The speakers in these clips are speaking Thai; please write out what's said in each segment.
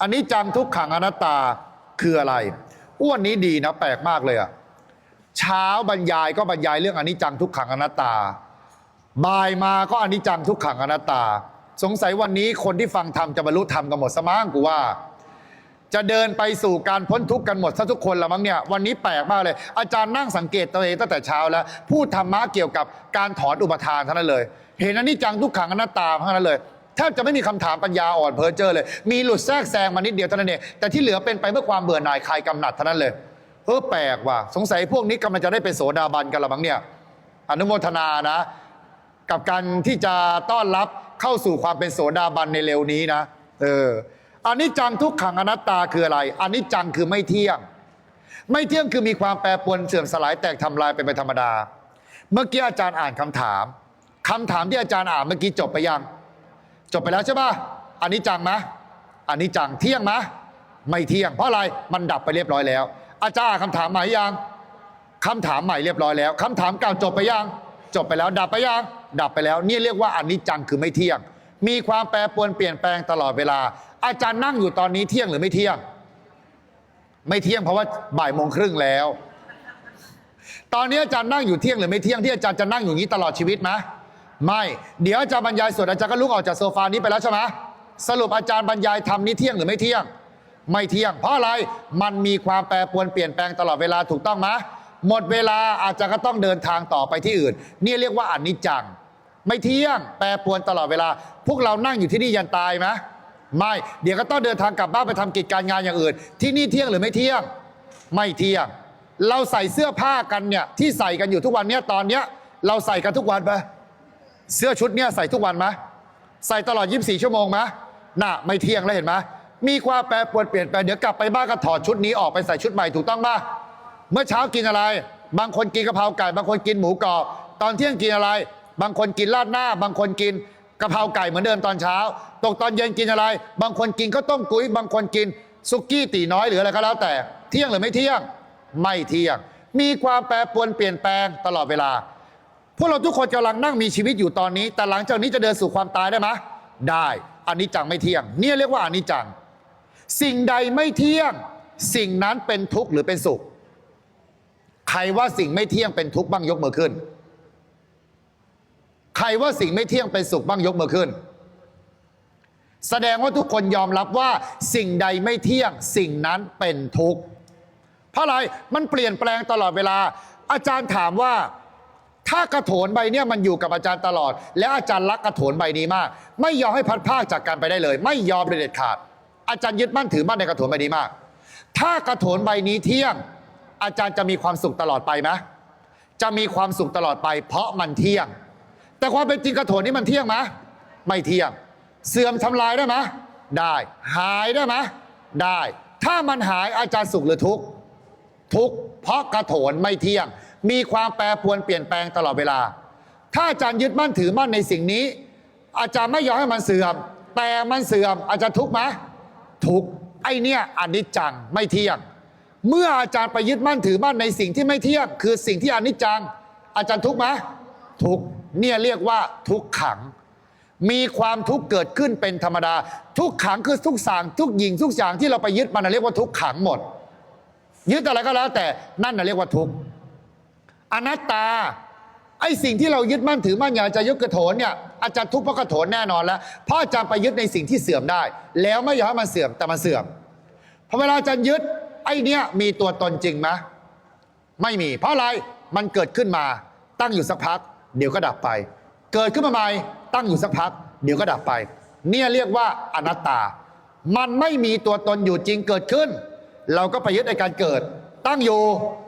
อันนี้จังทุกขังอนัตตาคืออะไรอ้วนนี้ดีนะแปลกมากเลยอะเช้าบรรยายก็บรรยายเรื่องอนิจจังทุกขังอนัตตา บ่ายมาก็อนิจจังทุกขังอนัตตา สงสัยวันนี้คนที่ฟังธรรมจะบรรลุธรรมกันหมดสมั้งกูว่า จะเดินไปสู่การพ้นทุกข์กันหมดซะทุกคนละมั้งเนี่ย วันนี้แปลกมากเลย อาจารย์นั่งสังเกตตัวเองตั้งแต่เช้าแล้ว พูดธรรมะเกี่ยวกับการถอนอุปทานเท่านั้นเลย เห็นอนิจจังทุกขังอนัตตาเท่านั้นเลย แทบจะไม่มีคำถามปัญญาอ่อนเพ้อเจ้อเลย มีหลุดแทรกแซงมานิดเดียวเท่านั้นเองแต่ที่เหลือเป็นไปเพื่อความเบื่อหน่ายคลายกำหนัดเท่านั้นเลยเออแปลกว่ะสงสัยพวกนี้กำลังจะได้เป็นโสดาบันกันละมั้งเนี่ยอนุโมทนานะ กับการที่จะต้อนรับเข้าสู่ความเป็นโสดาบันในเร็วนี้นะเอออันนี้จังทุกขังอนัตตาคืออะไรอันนี้จังคือไม่เที่ยง ไม่เที่ยงคือมีความแปรปรวนเสื่อมสลายแตกทำลายเป็นไปธรรมดา เมื่อกี้อาจารย์อ่านคำถามคำถามที่อาจารย์อ่านเมื่อกี้จบไปยัง จบไปแล้วใช่ป่ะอันนี้จังไหมอันนี้จังเที่ยงไหมไม่เที่ยง เพราะอะไรมันดับไปเรียบร้อยแล้ว อาจารย์คำถามใหม่ยังคำถามใหม่เรียบร้อยแล้วคำถามเก่าจบไปยัง จบไปแล้วดับไปยังดับไปแล้วนี่เรียกว่าอันิจจังคือไม่เที่ยง มีความแปรปรวนเปลี่ยนแปลงตลอดเวลา อาจารย์นั่งอยู่ตอนนี้เที่ยงหรือไม่เที่ยง ไม่เที่ยงเพราะว่าบ่ายโมงครึ่งแล้ว ตอนนี้อาจารย์นั่งอยู่เที่ยงหรือไม่เที่ยงที่อาจารย์จะนั่งอยู่นี้ตลอดชีวิตไหม ไม่เดี๋ยวอาจารย์บรรยายสวดอาจารย์ก็ลุกออกจากโซฟานี้ไปแล้วใช่ไหมสรุปอาจารย์บรรยายทำนี้เที่ยงหรือไม่เที่ยง ไม่เที่ยง เพราะอะไรมันมีความแปรปรวนเปลี่ยนแปลงตลอดเวลาถูกต้องไหมหมดเวลาอาจารย์ก็ต้องเดินทางต่อไปที่อื่น นี่เรียกว่าอนิจจัง ไม่เที่ยง แปรปรวนตลอดเวลา พวกเรานั่งอยู่ที่นี่ยันตายไหมไม่เดี๋ยวก็ต้องเดินทางกลับบ้านไปทำกิจการงานอย่างอื่น ที่นี่เที่ยงหรือไม่เที่ยง ไม่เที่ยง เราใส่เสื้อผ้ากันเนี่ยที่ใส่กันอยู่ทุกวันเนี้ยตอนเนี้ยเราใส่กันทุกวันไหม เสื้อชุดเนี้ยใส่ทุกวันไหมใส่ตลอด 24 ชั่วโมงไหมน่ะไม่เที่ยงแล้วเห็นไหมมีความแปรปรวนเปลี่ยนแปลงเดี๋ยวกลับไปบ้านก็ถอดชุดนี้ออกไปใส่ชุดใหม่ถูกต้องปะเมื่อเช้ากินอะไร บางคนกินกะเพราไก่บางคนกินหมูกรอบตอนเที่ยงกินอะไร บางคนกินราดหน้า บางคนกินกะเพราไก่เหมือนเดิมตอนเช้า ตกตอนเย็นกินอะไร บางคนกินข้าวต้มกุ้ยบางคนกินซุกี้ตีน้อยหรืออะไรก็แล้วแต่ เที่ยงหรือไม่เที่ยง ไม่เที่ยง มีความแปรปรวนเปลี่ยนแปลงตลอดเวลา พวกเราทุกคนกำลังนั่งมีชีวิตอยู่ตอนนี้ แต่หลังจากนี้จะเดินสู่ความตายได้ไหมได้อันนี้จังไม่เที่ยง เนี่ยเรียกว่าอันนี้จัง สิ่งใดไม่เที่ยง สิ่งนั้นเป็นทุกข์หรือเป็นสุข ใครว่าสิ่งไม่เที่ยงเป็นทุกข์บ้างยกมือขึ้น ใครว่าสิ่งไม่เที่ยงเป็นสุขบ้างยกมือขึ้น แสดงว่าทุกคนยอมรับว่า สิ่งใดไม่เที่ยง สิ่งนั้นเป็นทุกข์เพราะอะไรมันเปลี่ยนแปลงตลอดเวลา อาจารย์ถามว่า ถ้ากระโถนใบเนี้ยมันอยู่กับอาจารย์ตลอด และอาจารย์รักกระโถนใบนี้มาก ไม่ยอมให้พัดภาคจากกันไปได้เลย ไม่ยอมเลยเด็ดขาด อาจารย์ยึดมั่นถือมั่นในกระโถนใบนี้มาก ถ้ากระโถนใบนี้เที่ยง อาจารย์จะมีความสุขตลอดไปไหมจะมีความสุขตลอดไป เพราะมันเที่ยง แต่ความเป็นจริงกระโถนนี้มันเที่ยงไหมไม่เที่ยง เสื่อมทำลายได้ไหมได้ หายได้ไหมได้ ถ้ามันหายอาจารย์สุขหรือทุกข์ทุกข์เพราะกระโถนไม่เที่ยง มีความแปรปรวนเปลี่ยนแปลงตลอดเวลา ถ้าอาจารย์ยึดมั่นถือมั่นในสิ่งนี้ อาจารย์ไม่ยอมให้มันเสื่อม แต่มันเสื่อมอาจารย์ทุกข์ไหมทุกข์ไอเนี่ยอนิจจังไม่เที่ยง เมื่ออาจารย์ไปยึดมั่นถือมั่นในสิ่งที่ไม่เที่ยง คือสิ่งที่อนิจจัง อาจารย์ทุกข์ไหมทุกข์เนี่ยเรียกว่าทุกขัง มีความทุกข์เกิดขึ้นเป็นธรรมดา ทุกขังคือทุกสังทุกหญิงทุกอย่างที่เราไปยึดมันนะเรียกว่าทุกขังหมด ยึดอะไรก็แล้วแต่นั่นนะเรียกว่าทุกข์ อนัตตา ไอ้สิ่งที่เรายึดมั่นถือมั่นอย่างอาจารย์ยึดกระโถนเนี่ยอาจารย์ทุกข์เพราะกระโถนแน่นอนแล้วเพราะอาจารย์ไปยึดในสิ่งที่เสื่อมได้ แล้วไม่ยอมให้มันเสื่อมแต่มันเสื่อมพอเวลาอาจารย์ยึดไอ้เนี่ยมีตัวตนจริงไหมไม่มี เพราะอะไรมันเกิดขึ้นมา ตั้งอยู่สักพัก เดี๋ยวก็ดับไป เกิดขึ้นมาใหม่ตั้งอยู่สักพัก เดี๋ยวก็ดับไป เนี่ยเรียกว่าอนัตตา มันไม่มีตัวตนอยู่จริงเกิดขึ้น เราก็ไปยึดในการเกิด ตั้งอยู่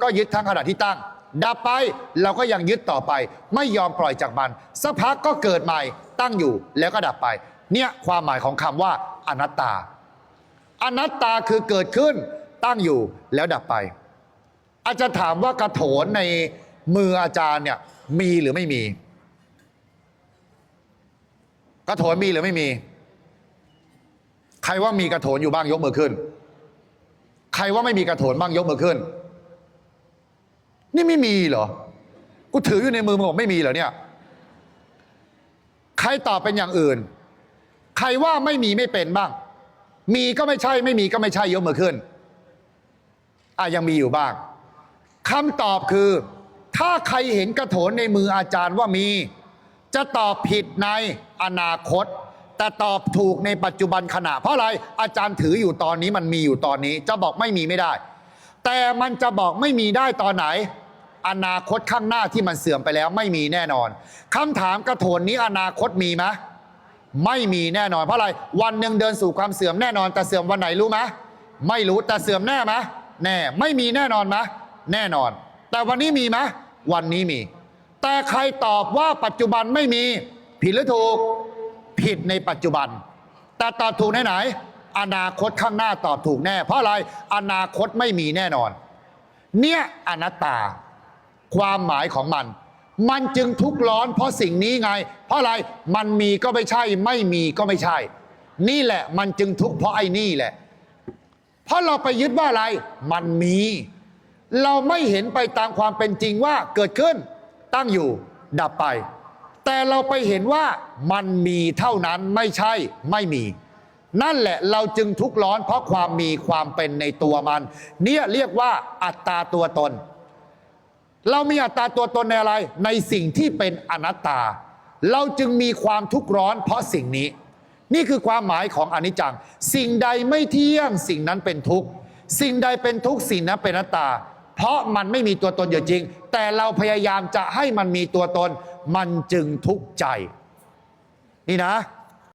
ก็ยึดทั้งขณะที่ตั้ง ดับไปเราก็ยังยึดต่อไป ไม่ยอมปล่อยจากมันสักพักก็เกิดใหม่ตั้งอยู่แล้วก็ดับไป เนี่ยความหมายของคำว่าอนัตตา อนัตตาคือเกิดขึ้นตั้งอยู่แล้วดับไป อาจารย์ถามว่ากระโถนในมืออาจารย์เนี่ยมีหรือไม่มี กระโถนมีหรือไม่มี ใครว่ามีกระโถนอยู่บ้างยกมือขึ้น ใครว่าไม่มีกระโถนบ้างยกมือขึ้น นี่ไม่มีเหรอ กูถืออยู่ในมือมึงบอกไม่มีเหรอเนี่ย ใครตอบเป็นอย่างอื่น ใครว่าไม่มีไม่เป็นบ้าง มีก็ไม่ใช่ไม่มีก็ไม่ใช่ยกมือขึ้นอะยังมีอยู่บ้างคำตอบคือ ถ้าใครเห็นกระโถนในมืออาจารย์ว่ามี จะตอบผิดในอนาคต แต่ตอบถูกในปัจจุบันขณะ เพราะอะไรอาจารย์ถืออยู่ตอนนี้มันมีอยู่ตอนนี้ จะบอกไม่มีไม่ได้ แต่มันจะบอกไม่มีได้ตอนไหน อนาคตข้างหน้าที่มันเสื่อมไปแล้วไม่มีแน่นอนคำถามกระโถนนี้อนาคตมีไหมไม่มีแน่นอนเพราะอะไรวันหนึ่งเดินสู่ความเสื่อมแน่นอน แต่เสื่อมวันไหนรู้ไหมไม่รู้แต่เสื่อมแน่ไหมแน่ไม่มีแน่นอนไหมแน่นอน แต่วันนี้มีไหมวันนี้มี แต่ใครตอบว่าปัจจุบันไม่มี ผิดหรือถูกผิดในปัจจุบัน แต่ตอบถูกไหนไหน อนาคตข้างหน้าตอบถูกแน่ เพราะอะไรอนาคตไม่มีแน่นอน เนี่ยอนัตตา ความหมายของมัน มันจึงทุกข์ร้อนเพราะสิ่งนี้ไง เพราะอะไรมันมีก็ไม่ใช่ ไม่มีก็ไม่ใช่ นี่แหละ มันจึงทุกข์เพราะไอ้นี่แหละ เพราะเราไปยึดว่าอะไร มันมี เราไม่เห็นไปตามความเป็นจริงว่าเกิดขึ้น ตั้งอยู่ ดับไป แต่เราไปเห็นว่ามันมีเท่านั้นไม่ใช่ ไม่มี นั่นแหละเราจึงทุกข์ร้อนเพราะความมีความเป็นในตัวมัน เนี่ยเรียกว่าอัตตาตัวตน เรามีอัตตาตัวตนในอะไร ในสิ่งที่เป็นอนัตตา เราจึงมีความทุกข์ร้อนเพราะสิ่งนี้ นี่คือความหมายของอนิจจัง สิ่งใดไม่เที่ยงสิ่งนั้นเป็นทุกข์ สิ่งใดเป็นทุกข์สิ่งนั้นเป็นอนัตตา เพราะมันไม่มีตัวตนอยู่จริง แต่เราพยายามจะให้มันมีตัวตน มันจึงทุกข์ใจ นี่นะ